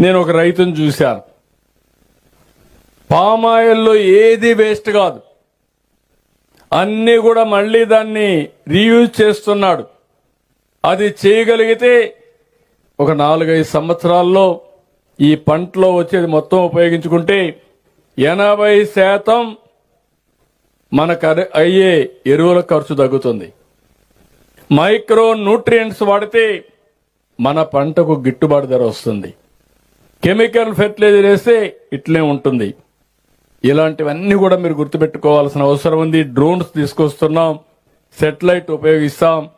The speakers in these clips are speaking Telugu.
నేను ఒక రైతును చూశాను పామాయిల్లో ఏది వేస్ట్ కాదు. అన్నీ కూడా మళ్ళీ దాన్ని రీయూజ్ చేస్తున్నాడు. అది చేయగలిగితే ఒక నాలుగైదు సంవత్సరాల్లో ఈ పంటలో వచ్చేది మొత్తం ఉపయోగించుకుంటే ఎనభై శాతం మనకు అయ్యే ఎరువుల ఖర్చు తగ్గుతుంది. మైక్రో న్యూట్రియంట్స్ వాడితే మన పంటకు గిట్టుబాటు ధర వస్తుంది. కెమికల్ ఫెర్టిలైజర్ వేస్తే ఇట్లే ఉంటుంది. ఇలాంటివన్నీ కూడా మీరు గుర్తుపెట్టుకోవాల్సిన అవసరం ఉంది. డ్రోన్స్ తీసుకొస్తున్నాం సెటిలైట్ ఉపయోగిస్తాం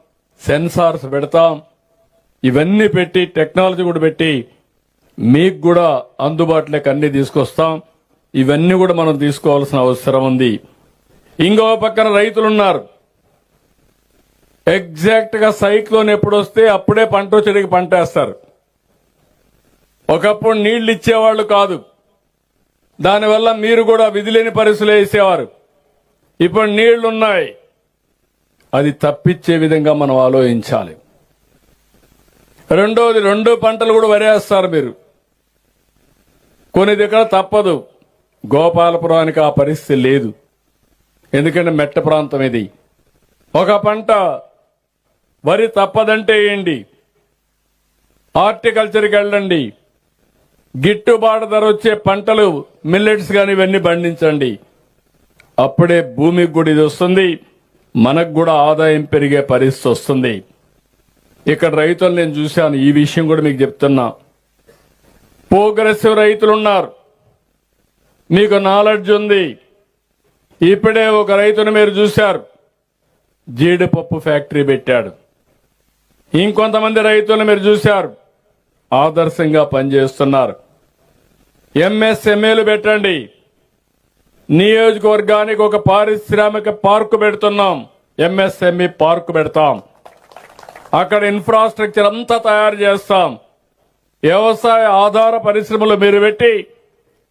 సెన్సార్స్ పెడతాం. ఇవన్నీ పెట్టి టెక్నాలజీ కూడా పెట్టి మీకు కూడా అందుబాటులోకి అన్ని తీసుకొస్తాం. ఇవన్నీ కూడా మనం తీసుకోవాల్సిన అవసరం ఉంది. ఇంకో పక్కన రైతులు ఉన్నారు సైక్లోన్ ఎప్పుడు వస్తే అప్పుడే పంట చెడికి పంట వేస్తారు ఒకప్పుడు నీళ్ళు ఇచ్చేవాళ్ళు కాదు. దానివల్ల మీరు కూడా విధిలేని పరిస్థితులు వేసేవారు. ఇప్పుడు నీళ్ళున్నాయి. అది తప్పించే విధంగా మనం ఆలోచించాలి. రెండోది రెండు పంటలు కూడా వరేస్తారు మీరు. కొన్ని దగ్గర తప్పదు. గోపాలపురానికి ఆ పరిస్థితి లేదు. ఎందుకంటే మెట్ట ప్రాంతం ఇది. ఒక పంట వరి తప్పదంటే ఏంటి? హార్టికల్చర్కి వెళ్ళండి. గిట్టుబాటు ధర వచ్చే పంటలు మిల్లెట్స్ కానీ ఇవన్నీ పండించండి. అప్పుడే భూమికి కూడా ఇది వస్తుంది. మనకు కూడా ఆదాయం పెరిగే పరిస్థితి వస్తుంది. ఇక్కడ రైతులు నేను చూశాను ఈ విషయం కూడా మీకు చెప్తున్నా. ప్రోగ్రెసివ్ రైతులు ఉన్నారు. మీకు నాలెడ్జ్ ఉంది. ఇప్పుడే ఒక రైతును మీరు చూశారు. జీడిపప్పు ఫ్యాక్టరీ పెట్టాడు. ఇంకొంతమంది రైతులను మీరు చూశారు. ఆదర్శంగా పనిచేస్తున్నారు. ఎంఎస్ఎంఏలు పెట్టండి. నియోజకవర్గానికి ఒక పారిశ్రామిక పార్కు పెడుతున్నాం. ఎంఎస్ఎంఈ పార్కు పెడతాం. అక్కడ ఇన్ఫ్రాస్ట్రక్చర్ అంతా తయారు చేస్తాం. వ్యవసాయ ఆధార పరిశ్రమలు మీరు పెట్టి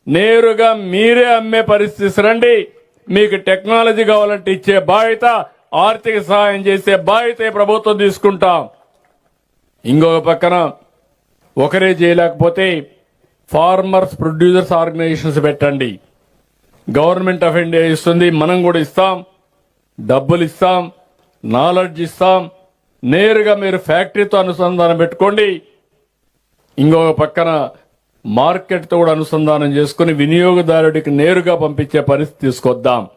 నేరుగా మీరే అమ్మే పరిస్థితి. రండి. మీకు టెక్నాలజీ కావాలంటే ఇచ్చే బాధ్యత ఆర్థిక సహాయం చేసే బాధ్యత ప్రభుత్వం తీసుకుంటాం. ఇంకొక పక్కన ఒకరే చేయలేకపోతే ఫార్మర్స్ ప్రొడ్యూసర్స్ ఆర్గనైజేషన్స్ పెట్టండి. గవర్నమెంట్ ఆఫ్ ఇండియా ఇస్తుంది మనం కూడా ఇస్తాం. డబ్బులు ఇస్తాం నాలెడ్జ్ ఇస్తాం. నేరుగా మీరు ఫ్యాక్టరీతో అనుసంధానం పెట్టుకోండి. ఇంకొక పక్కన మార్కెట్తో కూడా అనుసంధానం చేసుకుని వినియోగదారుడికి నేరుగా పంపించే పరిస్థితి తీసుకొద్దాం.